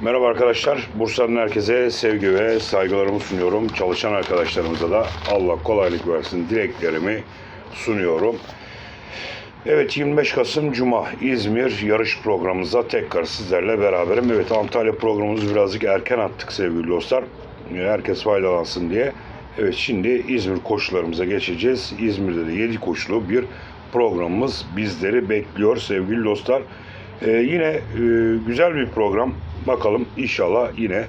Merhaba arkadaşlar. Bursa'nın herkese sevgi ve saygılarımı sunuyorum. Çalışan arkadaşlarımıza da Allah kolaylık versin dileklerimi sunuyorum. Evet 25 Kasım Cuma İzmir yarış programımıza tekrar sizlerle beraberim. Evet Antalya programımızı birazcık erken attık sevgili dostlar. Herkes faydalansın diye. Evet şimdi İzmir koşularımıza geçeceğiz. İzmir'de de 7 koşulu bir programımız bizleri bekliyor sevgili dostlar. Ee, yine e, güzel bir program. Bakalım inşallah yine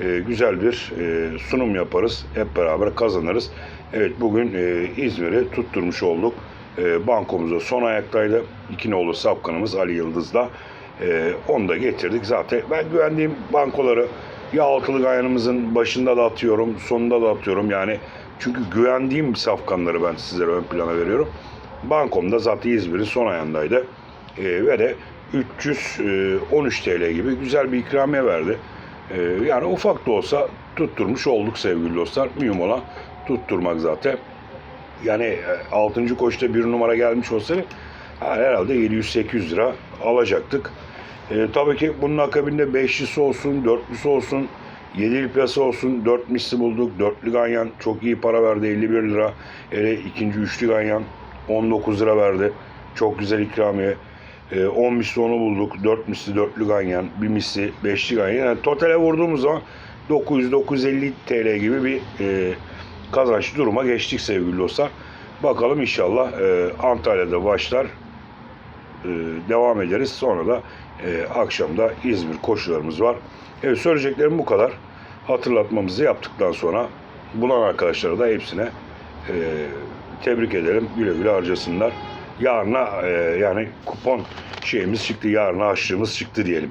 e, güzel bir e, sunum yaparız. Hep beraber kazanırız. Evet bugün e, İzmir'i tutturmuş olduk. E, bankomuzda son ayaktaydı. İki nolu sapkanımız Ali Yıldız'da. E, onu da getirdik. Zaten ben güvendiğim bankoları ya altılı gayanımızın başında da atıyorum, sonunda da atıyorum. Yani çünkü güvendiğim safkanları ben sizlere ön plana veriyorum. Bankomda zaten İzmir'in son ayağındaydı. E, ve de 313 TL gibi güzel bir ikramiye verdi. E, yani ufak da olsa tutturmuş olduk sevgili dostlar. Mühim olan tutturmak zaten. Yani 6. koşta bir numara gelmiş olsaydı ha, herhalde 700-800 lira alacaktık. E, tabii ki bunun akabinde 5'lisi olsun, 4'lüsü olsun, 7'li plası olsun, 4 misli bulduk. 4'lü ganyan çok iyi para verdi 51 lira. Hele ikinci üçlü ganyan 19 lira verdi. Çok güzel ikramiye. E, 10 misli onu bulduk. 4 misli 4'lü ganyan, 1 misli 5'li ganyan. Yani totale vurduğumuz zaman 900-950 TL gibi bir e, kazançlı duruma geçtik sevgili dostlar. Bakalım inşallah e, Antalya'da başlar e, devam ederiz. Sonra da e, akşamda İzmir koşularımız var. Evet söyleyeceklerim bu kadar. Hatırlatmamızı yaptıktan sonra bulan arkadaşlara da hepsine e, tebrik edelim. Güle güle harcasınlar. Yarına e, yani kupon şeyimiz çıktı. Yarına açlığımız çıktı diyelim.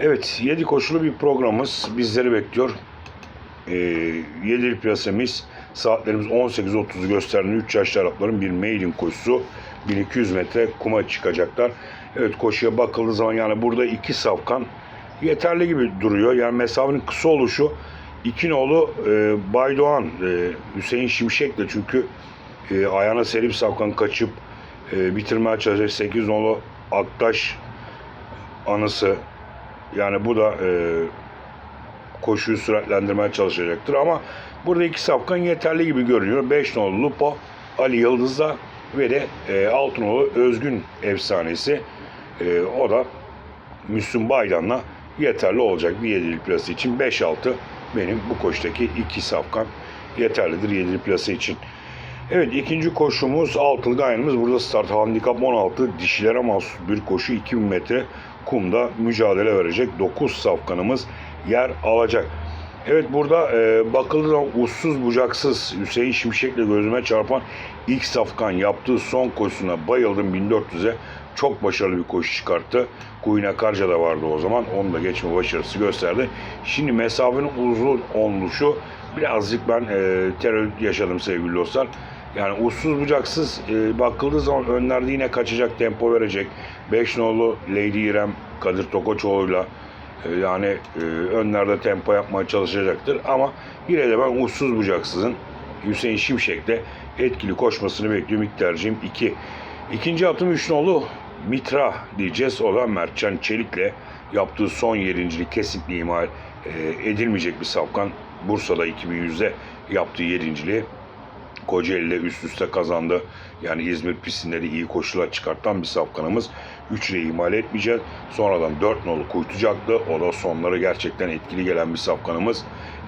Evet 7 koşulu bir programımız bizleri bekliyor. E, 7 piyasamız saatlerimiz 18.30'u gösteren 3 yaşlı Arapların bir mailin koşusu 1200 metre kuma çıkacaklar. Evet koşuya bakıldığı zaman yani burada iki safkan yeterli gibi duruyor. Yani mesafenin kısa oluşu iki nolu e, Baydoğan e, Hüseyin Şimşek'le çünkü e, ayağına serip safkan kaçıp e, bitirmeye çalışacak 8 nolu Aktaş anısı yani bu da e, koşuyu süratlendirmeye çalışacaktır ama burada iki safkan yeterli gibi görünüyor. 5 nolu Lupo Ali Yıldız'da ve de e, Altınoğlu Özgün efsanesi e, o da Müslüm Baydan'la yeterli olacak bir yedilik plası için. 5-6 benim bu koştaki iki safkan yeterlidir yedilik plası için. Evet ikinci koşumuz altılı gayenimiz. Burada start handikap 16 dişilere mahsus bir koşu 2000 metre kumda mücadele verecek. 9 safkanımız yer alacak. Evet burada e, bakıldığı zaman uçsuz bucaksız Hüseyin Şimşek'le gözüme çarpan ilk safkan yaptığı son koşusuna bayıldım 1400'e. Çok başarılı bir koşu çıkarttı. Kuyuna Karca da vardı o zaman. Onu da geçme başarısı gösterdi. Şimdi mesafenin uzun oluşu birazcık ben e, tereddüt yaşadım sevgili dostlar. Yani uçsuz bucaksız e, bakıldığı zaman önlerde yine kaçacak tempo verecek. 5 nolu Lady İrem Kadir Tokoçoğlu'yla e, yani e, önlerde tempo yapmaya çalışacaktır. Ama yine de ben uçsuz bucaksızın Hüseyin Şimşek'te etkili koşmasını bekliyorum. İlk tercihim 2. İkinci atım 3 nolu Mitra diyeceğiz. O da Mertcan Çelik'le yaptığı son yerincilik kesinlikle ihmal e, edilmeyecek bir safkan. Bursa'da 2100'de yaptığı yerinciliği Kocaeli'yle üst üste kazandı. Yani İzmir pistinde de iyi koşular çıkartan bir safkanımız. 3 ile ihmal etmeyeceğiz. Sonradan 4 nolu kuytucaktı. O da sonları gerçekten etkili gelen bir safkanımız.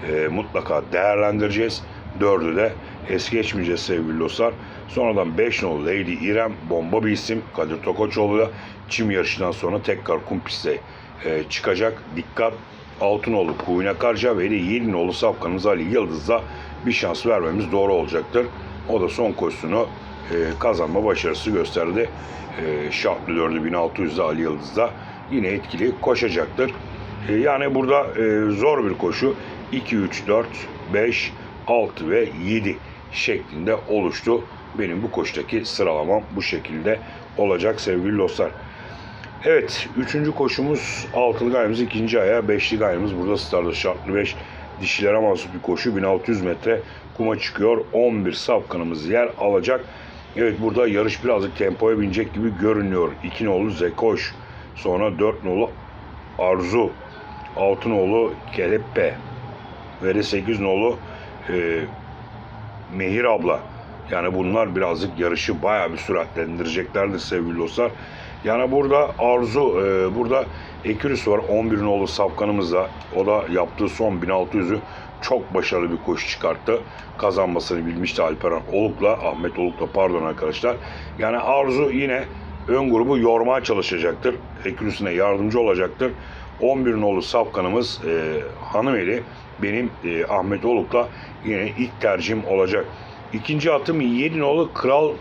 E, mutlaka değerlendireceğiz. 4'ü de es geçmeyeceğiz sevgili dostlar. Sonradan 5 nolu Lady İrem bomba bir isim. Kadir Tokoçoğlu'yla çim yarışından sonra tekrar kum piste e, çıkacak. Dikkat Altınoğlu Kuyuna Karca ve de Yelinoğlu Safkanımız Ali Yıldız'da bir şans vermemiz doğru olacaktır. O da son koşusunu e, kazanma başarısı gösterdi. E, Şartlı 4'ü 1600'de Ali Yıldız'da yine etkili koşacaktır. E, yani burada e, zor bir koşu. 2, 3, 4, 5, 6 ve 7 şeklinde oluştu. Benim bu koştaki sıralamam bu şekilde olacak sevgili dostlar. Evet, üçüncü koşumuz altılı gayemiz ikinci ayağı, beşli gayemiz burada startı şartlı 5 dişilere mahsus bir koşu 1600 metre kuma çıkıyor. 11 safkanımız yer alacak. Evet burada yarış birazcık tempoya binecek gibi görünüyor. 2 nolu Zekoş, sonra 4 nolu Arzu, Altınoğlu Keleppe ve de 8 nolu e, Mehir abla. Yani bunlar birazcık yarışı bayağı bir süratlendireceklerdir sevgili dostlar. Yani burada Arzu, e, burada Ekürüs var 11 nolu safkanımızda. O da yaptığı son 1600'ü çok başarılı bir koşu çıkarttı. Kazanmasını bilmişti Alperen Oluk'la, Ahmet Oluk'la pardon arkadaşlar. Yani Arzu yine ön grubu yormaya çalışacaktır. Ekürüs'üne yardımcı olacaktır. 11 nolu safkanımız e, Hanımeli benim e, Ahmet Oluk'la yine ilk tercihim olacak. İkinci atım 7 nolu Kral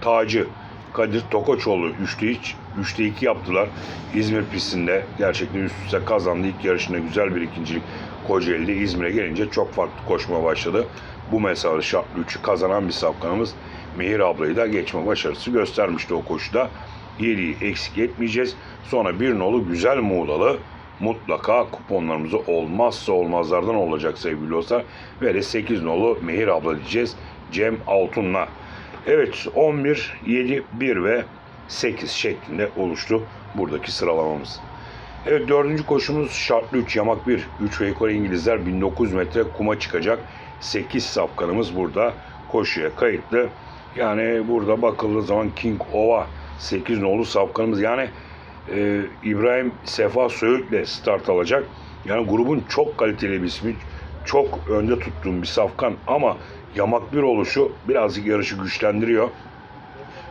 Tacı. Kadir Tokoçoğlu 3'te 3, 3'te 2 yaptılar. İzmir pistinde gerçekten üst üste kazandı. İlk yarışında güzel bir ikincilik Kocaeli'de İzmir'e gelince çok farklı koşmaya başladı. Bu mesafe şartlı 3'ü kazanan bir safkanımız Mehir ablayı da geçme başarısı göstermişti o koşuda. 7'yi eksik etmeyeceğiz. Sonra bir nolu güzel Muğlalı mutlaka kuponlarımızı olmazsa olmazlardan olacak sevgili dostlar. Ve de 8 nolu Mehir abla diyeceğiz Cem Altun'la. Evet 11, 7, 1 ve 8 şeklinde oluştu buradaki sıralamamız. Evet dördüncü koşumuz şartlı 3 yamak 1. 3 ve yukarı İngilizler 1900 metre kuma çıkacak. 8 safkanımız burada koşuya kayıtlı. Yani burada bakıldığı zaman King Ova 8 nolu safkanımız yani e, İbrahim Sefa Söğüt'le start alacak. Yani grubun çok kaliteli bir ismi. Çok önde tuttuğum bir safkan ama yamak bir oluşu birazcık yarışı güçlendiriyor.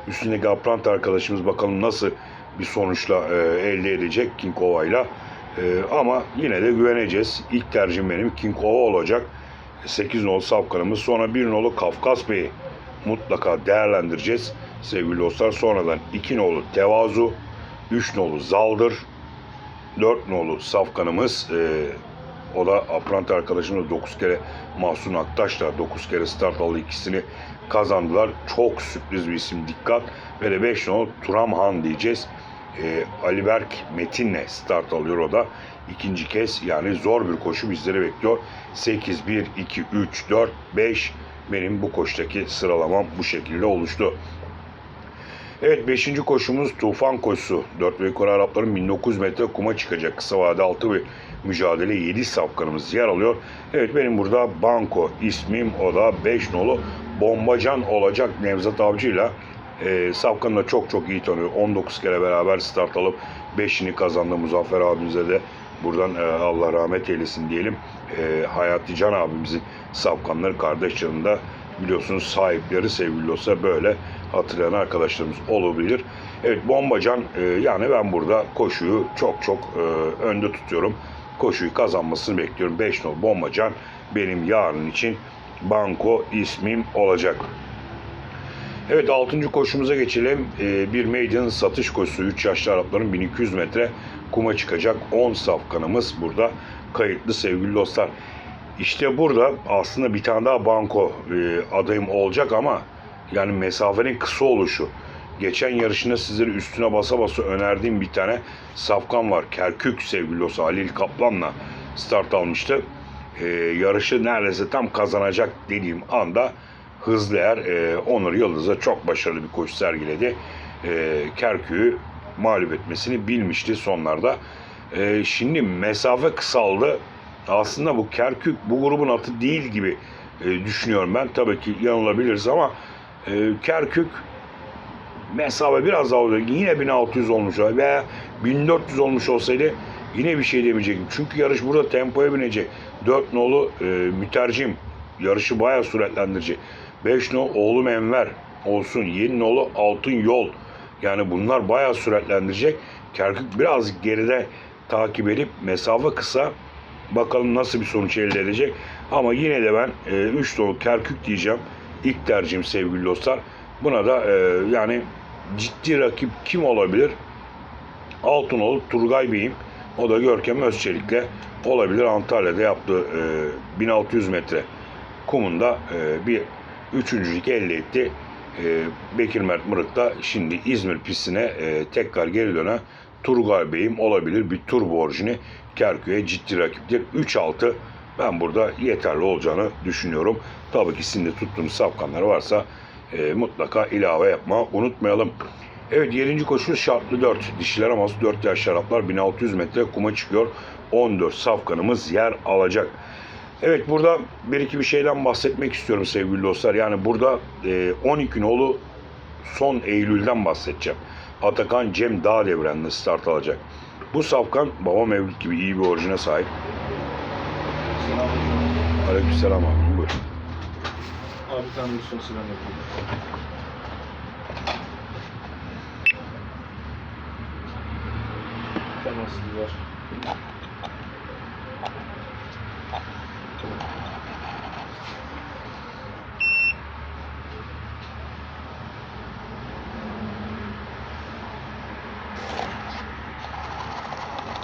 Üstündeki Aprant arkadaşımız bakalım nasıl bir sonuçla e, elde edecek King Ova'yla. E, ama yine de güveneceğiz. İlk tercihim benim King Ova olacak. 8 nolu safkanımız. Sonra 1 nolu Kafkas Bey'i mutlaka değerlendireceğiz sevgili dostlar. Sonradan 2 nolu Tevazu, 3 nolu Zaldır, 4 nolu Safkanımız. E, o da Aprant arkadaşımız 9 kere Mahsun Aktaş da 9 kere start aldı ikisini kazandılar. Çok sürpriz bir isim dikkat. Ve de 5 nolu Turam Han diyeceğiz. E, Ali Berk Metin'le start alıyor o da. ikinci kez yani zor bir koşu bizleri bekliyor. 8, 1, 2, 3, 4, 5 benim bu koştaki sıralamam bu şekilde oluştu. Evet 5. koşumuz Tufan koşusu. 4 ve yukarı Arapların 1900 metre kuma çıkacak. Kısa vade 6 bir mücadele 7 safkanımız yer alıyor. Evet benim burada Banko ismim o da 5 nolu Bombacan olacak Nevzat Avcı'yla. E, Safkan'ı da çok çok iyi tanıyor. 19 kere beraber start alıp 5'ini kazandı Muzaffer abimize de. Buradan e, Allah rahmet eylesin diyelim. E, Hayati Can abimizin Safkanları kardeş yanında biliyorsunuz sahipleri sevgili olsa böyle hatırlayan arkadaşlarımız olabilir. Evet Bombacan e, yani ben burada koşuyu çok çok e, önde tutuyorum. Koşuyu kazanmasını bekliyorum. 5 nol Bombacan benim yarın için banko ismim olacak. Evet 6. koşumuza geçelim. Ee, bir maiden satış koşusu 3 yaşlı Arapların 1200 metre kuma çıkacak 10 safkanımız burada kayıtlı sevgili dostlar. İşte burada aslında bir tane daha banko e, adayım olacak ama yani mesafenin kısa oluşu. Geçen yarışında sizlere üstüne basa basa önerdiğim bir tane safkan var. Kerkük sevgili dostlar Halil Kaplan'la start almıştı. Ee, yarışı neredeyse tam kazanacak dediğim anda hızlı er e, Onur Yıldız'a çok başarılı bir koşu sergiledi. E, Kerkük'ü mağlup etmesini bilmişti sonlarda. E, şimdi mesafe kısaldı. Aslında bu Kerkük bu grubun atı değil gibi e, düşünüyorum ben. Tabii ki yanılabiliriz ama e, Kerkük mesafe biraz daha olacak. Yine 1600 olmuş veya 1400 olmuş olsaydı yine bir şey demeyecektim. Çünkü yarış burada tempoya binecek. 4 nolu e, mütercim yarışı bayağı süratlendirecek. 5 nolu oğlum Enver olsun. 7 nolu altın yol. Yani bunlar bayağı süratlendirecek. Kerkük biraz geride takip edip mesafe kısa bakalım nasıl bir sonuç elde edecek. Ama yine de ben 3 e, nolu Kerkük diyeceğim. İlk tercihim sevgili dostlar. Buna da e, yani ciddi rakip kim olabilir? Altınoğlu Turgay Bey'im. O da Görkem Özçelik'le olabilir. Antalya'da yaptığı e, 1600 metre kumunda e, bir üçüncülük elde etti. E, Bekir Mert Mırık da şimdi İzmir pistine e, tekrar geri dönen Turgay Bey'im olabilir. Bir tur borcunu Kerkük'e ciddi rakiptir. 3-6 ben burada yeterli olacağını düşünüyorum. Tabii ki sizin de tuttuğunuz safkanlar varsa e, mutlaka ilave yapma unutmayalım. Evet 7. koşu şartlı 4. Dişiler aması 4 yaş şaraplar 1600 metre kuma çıkıyor. 14 safkanımız yer alacak. Evet burada bir iki bir şeyden bahsetmek istiyorum sevgili dostlar. Yani burada e, 12 nolu son Eylül'den bahsedeceğim. Atakan Cem Dağ devrenle start alacak. Bu safkan baba Mevlüt gibi iyi bir orijine sahip. Aleykümselam abi. Buyur. Abi bir tane son sıram yapalım. Temaslı var.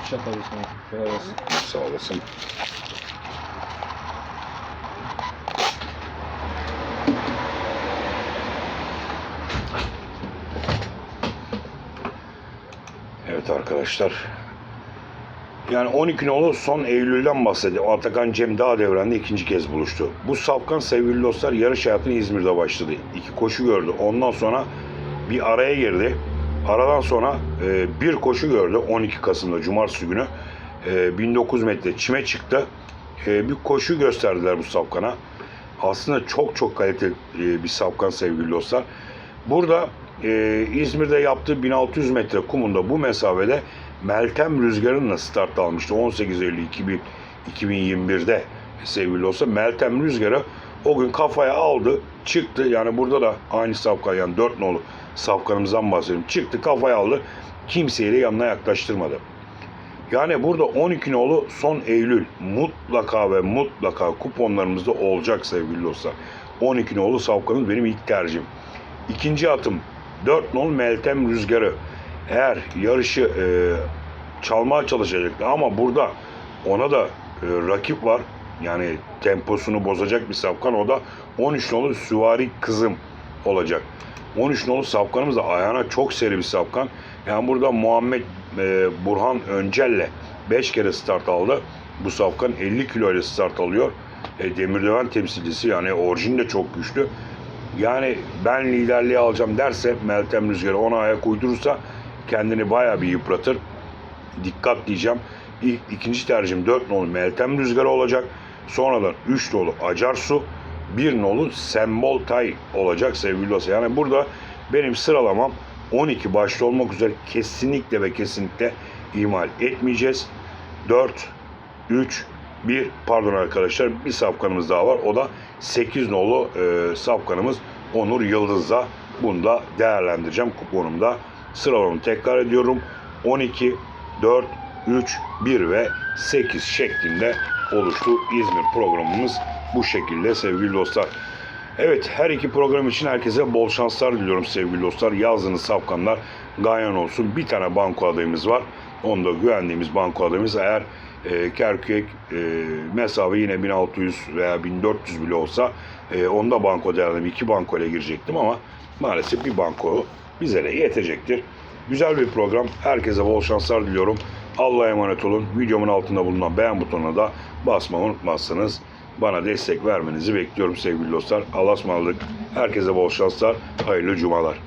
Şaka sana. Kolay gelsin. Sağ olasın. Evet arkadaşlar. Yani 12 nolu son Eylül'den bahsediyor. Atakan Cem Dağ devrende ikinci kez buluştu. Bu Safkan sevgili dostlar yarış hayatını İzmir'de başladı. İki koşu gördü. Ondan sonra bir araya girdi. Aradan sonra e, bir koşu gördü 12 Kasım'da Cumartesi günü. E, 1900 metre çime çıktı. E, bir koşu gösterdiler bu Safkan'a. Aslında çok çok kaliteli e, bir Safkan sevgili dostlar. Burada e, İzmir'de yaptığı 1600 metre kumunda bu mesafede Meltem Rüzgar'ınla start almıştı. 18 Eylül 2000, 2021'de sevgili dostlar. Meltem Rüzgar'ı o gün kafaya aldı, çıktı. Yani burada da aynı safkan yani 4 nolu safkanımızdan bahsediyorum. Çıktı kafaya aldı. Kimseyi de yanına yaklaştırmadı. Yani burada 12 nolu son Eylül mutlaka ve mutlaka kuponlarımızda olacak sevgili dostlar. 12 nolu safkanız benim ilk tercihim. İkinci atım 4 nol Meltem Rüzgarı. Eğer yarışı e, çalmaya çalışacaktı ama burada ona da e, rakip var. Yani temposunu bozacak bir safkan o da 13 nolu Süvari Kızım olacak. 13 nolu safkanımız da ayağına çok seri bir safkan. Yani burada Muhammed e, Burhan Öncel'le 5 kere start aldı. Bu safkan 50 kilo ile start alıyor. E, Demirören temsilcisi yani orijin de çok güçlü. Yani ben liderliği alacağım derse Meltem Rüzgarı ona ayak uydurursa kendini bayağı bir yıpratır. Dikkat diyeceğim. İlk, ikinci tercihim 4 nolu Meltem Rüzgarı olacak. Sonradan 3 nolu Acarsu, 1 nolu Sembol Tay olacak sevgili dostlar. Yani burada benim sıralamam 12 başta olmak üzere kesinlikle ve kesinlikle ihmal etmeyeceğiz. 4, 3, 1 pardon arkadaşlar bir safkanımız daha var. O da 8 nolu e, safkanımız Onur Yıldız'da. Bunu da değerlendireceğim kuponumda. Sıralamamı tekrar ediyorum. 12, 4, 3, 1 ve 8 şeklinde oluştu. İzmir programımız bu şekilde sevgili dostlar. Evet her iki program için herkese bol şanslar diliyorum sevgili dostlar. Yazdığınız safkanlar gayan olsun. Bir tane banko adayımız var. Onda güvendiğimiz banko adayımız eğer e, Kerkük e, mesafe yine 1600 veya 1400 bile olsa e, onda banko derdim. iki banko ile girecektim ama maalesef bir banko bize de yetecektir. Güzel bir program. Herkese bol şanslar diliyorum. Allah'a emanet olun. Videomun altında bulunan beğen butonuna da basmayı unutmazsanız bana destek vermenizi bekliyorum sevgili dostlar. Allah'a ısmarladık. Herkese bol şanslar. Hayırlı cumalar.